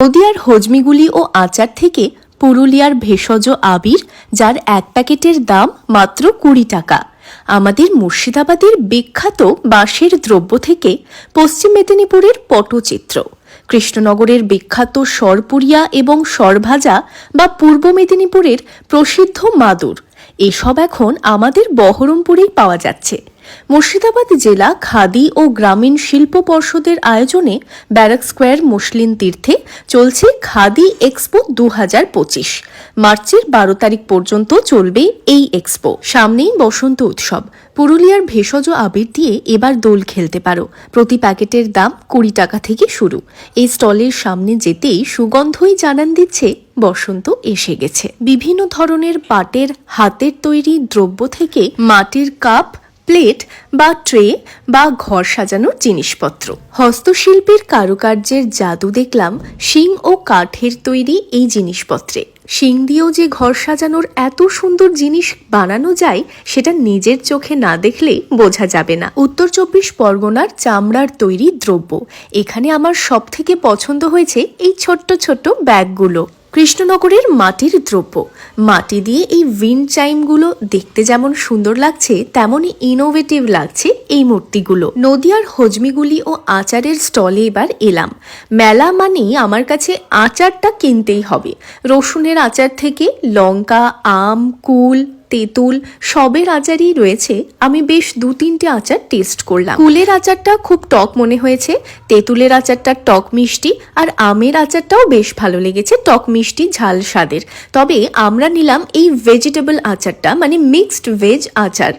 নদিয়ার হজমিগুলি ও আচার থেকে পুরুলিয়ার ভেষজ আবির, যার এক প্যাকেটের দাম মাত্র কুড়ি টাকা। আমাদের মুর্শিদাবাদের বিখ্যাত বাঁশের দ্রব্য থেকে পশ্চিম মেদিনীপুরের পটচিত্র। কৃষ্ণনগরের বিখ্যাত সরপুরিয়া এবং সরভাজা বা পূর্ব মেদিনীপুরের প্রসিদ্ধ মাদুর। এসব এখন আমাদের বহরমপুরেই পাওয়া যাচ্ছে। মুর্শিদাবাদ জেলা খাদি ও গ্রামীণ শিল্প পর্ষদের আয়োজনে ব্যারাক স্কোয়ার মুসলিন তীর্থে চলছে খাদি এক্সপো দু হাজার পঁচিশ। মার্চের বারো তারিখ পর্যন্ত চলবে এই এক্সপো। সামনেই বসন্ত উৎসব। পুরুলিয়ার ভেষজ আবির দিয়ে এবার দোল খেলতে পারো। প্রতি প্যাকেটের দাম কুড়ি টাকা থেকে শুরু। এই স্টলের সামনে যেতেই সুগন্ধই জানান দিচ্ছে, বসন্ত এসে গেছে। বিভিন্ন ধরনের পাটের হাতের তৈরি দ্রব্য থেকে মাটির কাপ প্লেট বা ট্রে বা ঘর সাজানোর জিনিসপত্র। হস্তশিল্পের কারুকার্যের জাদু দেখলাম শিং ও কাঠের তৈরি এই জিনিসপত্রে। শিং দিয়েও যে ঘর সাজানোর এত সুন্দর জিনিস বানানো যায়, সেটা নিজের চোখে না দেখলে বোঝা যাবে না। উত্তর চব্বিশ পরগনার চামড়ার তৈরি দ্রব্য। এখানে আমার সব থেকে পছন্দ হয়েছে এই ছোট্ট ছোট্ট ব্যাগগুলো। কৃষ্ণনগরের মাটির দ্রব্য। মাটি দিয়ে এই উইন্ড চাইমগুলো দেখতে যেমন সুন্দর লাগছে, তেমনই ইনোভেটিভ লাগছে এই মূর্তিগুলো। নদিয়ার হজমিগুলি ও আচারের স্টলে এবার এলাম। মেলা মানেই আমার কাছে আচারটা কিনতেই হবে। রসুনের আচার থেকে লঙ্কা, আম, কুল তেঁতুল, সবের আচারই রয়েছে। আমি বেশ দু তিনটে আচার টেস্ট করলাম। কুলের আচারটা খুব টক মনে হয়েছে। তেঁতুলের আচারটা টক মিষ্টি আর আমের আচারটাও বেশ ভালো লেগেছে, টক মিষ্টি, ঝাল স্বাদের। তবে আমরা নিলাম এই ভেজিটেবল আচারটা মানে মিক্সড ভেজ আচার।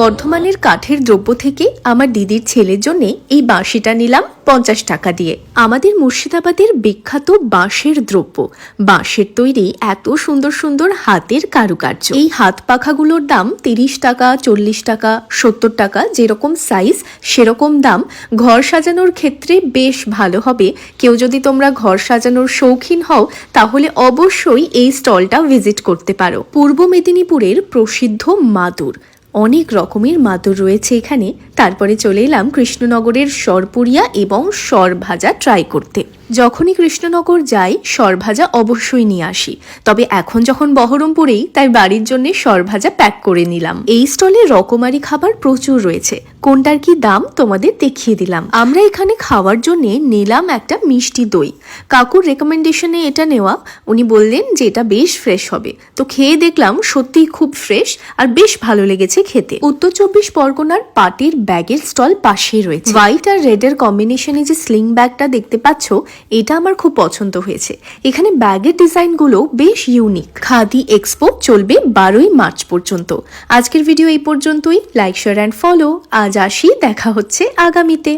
বর্ধমানের কাঠের দ্রব্য থেকে আমার দিদির ছেলের জন্য এই বাঁশিটা নিলাম পঞ্চাশ টাকা দিয়ে। আমাদের মুর্শিদাবাদের বিখ্যাত বাঁশের দ্রব্য। বাঁশের তৈরি এত সুন্দর সুন্দর হাতের কারুকার্য। এই হাত পাখাগুলোর দাম তিরিশ টাকা, চল্লিশ টাকা, সত্তর টাকা, যেরকম সাইজ সেরকম দাম। ঘর সাজানোর ক্ষেত্রে বেশ ভালো হবে। কেউ যদি তোমরা ঘর সাজানোর শৌখিন হও, তাহলে অবশ্যই এই স্টলটা ভিজিট করতে পারো। পূর্ব মেদিনীপুরের প্রসিদ্ধ মাদুর। অনেক রকমের মাদুর রয়েছে এখানে। তারপরে চলে এলাম কৃষ্ণনগরের সরপুরিয়া এবং সরভাজা ট্রাই করতে। যখনই কৃষ্ণনগর যাই, সরভাজা অবশ্যই নিয়ে আসি। তবে এখন যখন বহরমপুরেই, তাই বাড়ির জন্য সরভাজা প্যাক করে নিলাম। এই স্টলে রকমারি খাবার প্রচুর রয়েছে। কোনটার কি দাম, তোমাদের দেখিয়ে দিলাম। আমরা এখানে খাওয়ার জন্য নিলাম একটা মিষ্টি দই। কাকুর রেকমেন্ডেশনে এটা নেওয়া। উনি বললেন যে এটা বেশ ফ্রেশ হবে। তো খেয়ে দেখলাম সত্যিই খুব ফ্রেশ আর বেশ ভালো লেগেছে খেতে। উত্তর চব্বিশ পরগনার পাটির ব্যাগের স্টল পাশেই রয়েছে। হোয়াইট আর রেডের কম্বিনেশনে যে স্লিং ব্যাগটা দেখতে পাচ্ছ এটা আমার খুব পছন্দ হয়েছে। এখানে ব্যাগের ডিজাইনগুলো বেশ ইউনিক খাদি এক্সপো চলবে বারোই মার্চ পর্যন্ত। আজকের ভিডিও এই পর্যন্তই। লাইক শেয়ার অ্যান্ড ফলো আজ আসি, দেখা হচ্ছে আগামীতে।